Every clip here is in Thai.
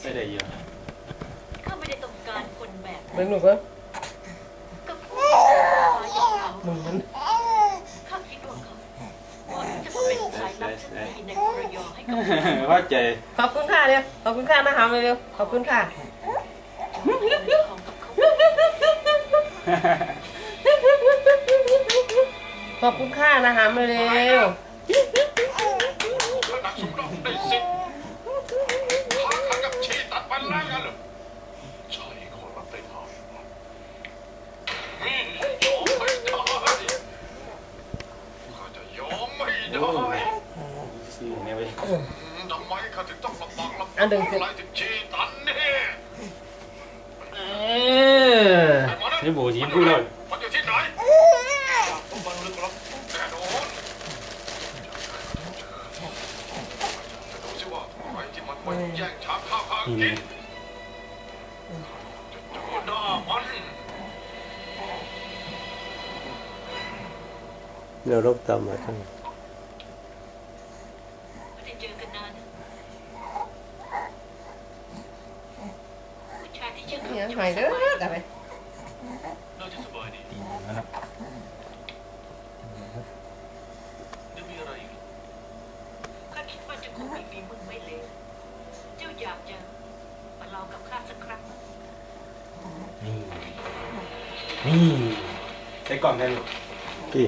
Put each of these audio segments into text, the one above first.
ใส่ได้เยอะข้าไม่ได้ต้องการคนแบบเบิ่งหนูก็ก็พูดของเขามึงมันข้าคิดว่าเขาเหมาะที่จะมาเป็นสายลับชั้นดีในกระยอให้กับว่าใจขอบคุณค่ะเร็วขอบคุณค่ะนะหามเร็วขอบคุณค่ะของกับเขาขอบคุณค่ะนะหามเร็ว ขนาดสมรองได้สิทธิ์ขาขันกับชีตัด มันแล้วงั้นเหรอใช่คนรับได้ทางอืมยอมไม่ได้ข้าจะยอมไม่ได้ซื้อเนี่ยเว้ยอืมทำไมข้าถึงต้องลำบากลำบากอะไรถึงชีตันเนี่ยเออนี่โบจีพูดเลยมันอยู่ที่ไหนต้องบันลึกลับแน่นอนจะดูสิว่าใครที่มันไปแย่งชามข้าวข้ากินจะเจอหน้ามันเดี๋ยวรบตามมาทั้งไม่ได้เจอกันนานนะผู้ชายที่ชื่อเนี่ยหายเด้อแต่ไปน่าจะสบายดีตีนะครับยังมีอะไรอีกข้าคิด อยากจะมาลองกับข้าสักครั้งนี่ นี่ใส่กล่องได้ลูกพี่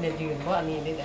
เดี๋ยวยืนว่าอันนี้ได้ไง